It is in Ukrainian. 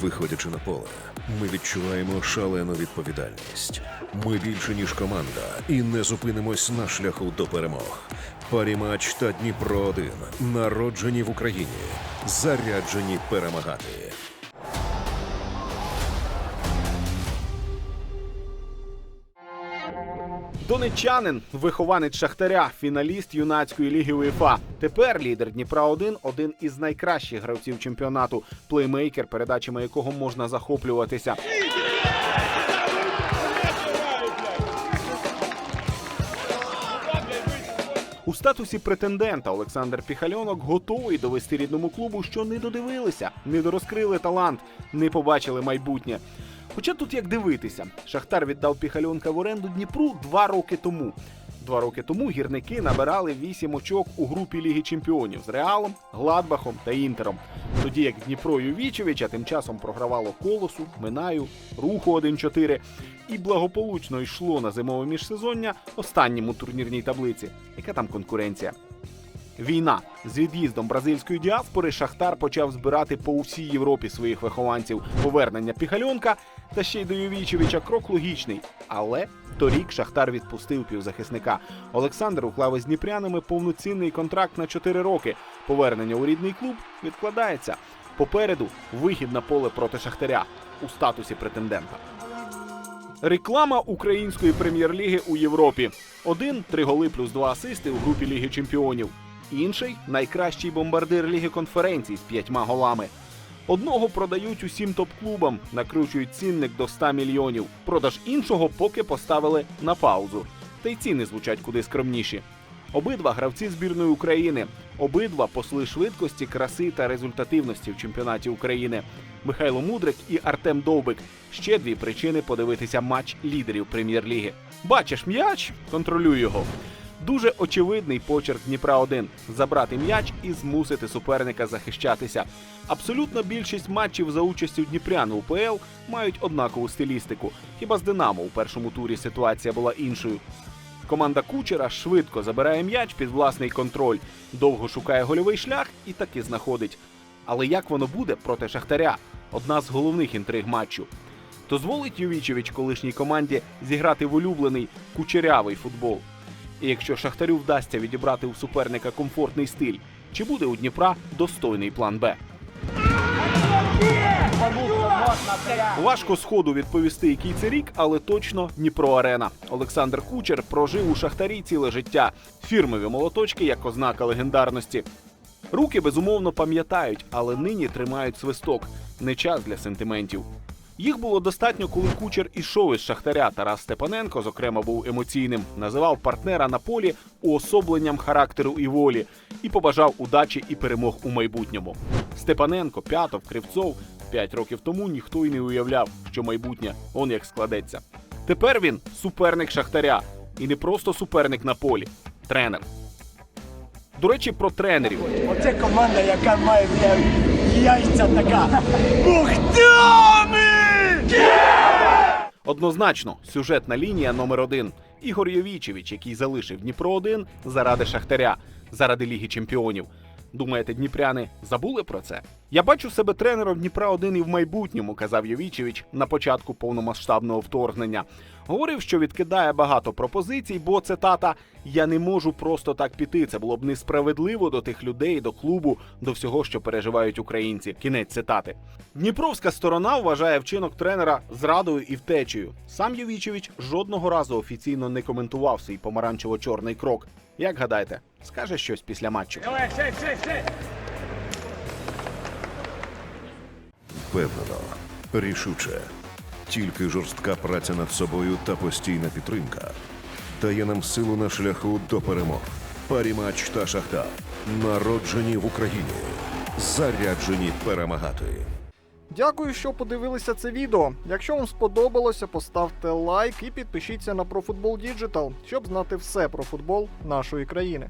Виходячи на поле, ми відчуваємо шалену відповідальність. Ми більше ніж команда і не зупинимось на шляху до перемог. Парімач та Дніпро 1 народжені в Україні, заряджені перемагати. Донечанин, вихованець Шахтаря, фіналіст юнацької ліги УЄФА. Тепер лідер Дніпра 1 один із найкращих гравців чемпіонату, плеймейкер, передачами якого можна захоплюватися. У статусі претендента Олександр Піхальонок готовий довести рідному клубу, що не додивилися, не дорозкрили талант, не побачили майбутнє. Хоча тут як дивитися, Шахтар віддав Піхальонка в оренду Дніпру два роки тому. Два роки тому гірники набирали вісім очок у групі Ліги Чемпіонів з Реалом, Гладбахом та Інтером. Тоді як Дніпро Ювічевича тим часом програвало колосу, Минаю, Руху 1-4 і благополучно йшло на зимове міжсезоння останнім у турнірній таблиці. Яка там конкуренція? Війна з від'їздом бразильської діаспори Шахтар почав збирати по всій Європі своїх вихованців. Повернення Піхальонка та ще й до Ювічевича крок логічний. Але торік Шахтар відпустив півзахисника. Олександр уклав із дніпрянами повноцінний контракт на 4 роки. Повернення у рідний клуб відкладається. Попереду вихід на поле проти Шахтаря у статусі претендента. Реклама української прем'єр-ліги у Європі. Один три голи плюс два асисти у групі Ліги Чемпіонів. Інший найкращий бомбардир Ліги конференцій з п'ятьма голами. Одного продають усім топ-клубам, накручують цінник до 100 мільйонів. Продаж іншого поки поставили на паузу. Та й ціни звучать куди скромніші. Обидва гравці збірної України, обидва посли швидкості, краси та результативності в чемпіонаті України. Михайло Мудрик і Артем Довбик. Ще дві причини подивитися матч лідерів прем'єр-ліги. Бачиш м'яч, контролюй його. Дуже очевидний почерк Дніпра 1 забрати м'яч і змусити суперника захищатися. Абсолютна більшість матчів за участю Дніпрян УПЛ мають однакову стилістику. Хіба з Динамо у першому турі ситуація була іншою. Команда Кучера швидко забирає м'яч під власний контроль, довго шукає гольовий шлях і таки знаходить. Але як воно буде проти Шахтаря? Одна з головних інтриг матчу. Дозволить Ювічевич колишній команді зіграти в улюблений кучерявий футбол. І якщо Шахтарю вдасться відібрати у суперника комфортний стиль, чи буде у Дніпра достойний план Б? Важко сходу відповісти, який це рік, але точно Дніпро Арена. Олександр Кучер прожив у Шахтарі ціле життя. Фірмові молоточки як ознака легендарності. Руки безумовно пам'ятають, але нині тримають свисток. Не час для сентиментів. Їх було достатньо, коли кучер ішов із шахтаря. Тарас Степаненко, зокрема, був емоційним, називав партнера на полі уособленням характеру і волі і побажав удачі і перемог у майбутньому. Степаненко, П'ятов, Кривцов п'ять років тому ніхто й не уявляв, що майбутнє он як складеться. Тепер він суперник шахтаря, і не просто суперник на полі, тренер. До речі, про тренерів. Оце команда, яка має яйця така. Бухтами! Однозначно, сюжетна лінія номер один. Ігор Йовічевич, який залишив Дніпро 1 заради Шахтаря, заради Ліги Чемпіонів. Думаєте, дніпряни забули про це? Я бачу себе тренером Дніпра 1 і в майбутньому, казав Йовічевич на початку повномасштабного вторгнення. Говорив, що відкидає багато пропозицій, бо цитата Я не можу просто так піти. Це було б несправедливо до тих людей, до клубу, до всього, що переживають українці. Кінець цитати. Дніпровська сторона вважає вчинок тренера зрадою і втечею. Сам Євічевич жодного разу офіційно не коментував свій помаранчево-чорний крок. Як гадаєте, скаже щось після матчу? Впевнено, рішуче. Тільки жорстка праця над собою та постійна підтримка дає нам силу на шляху до перемог. Парімач та Шахтар народжені в Україні, заряджені перемагати. Дякую, що подивилися це відео. Якщо вам сподобалося, поставте лайк і підпишіться на ProFootball Digital, щоб знати все про футбол нашої країни.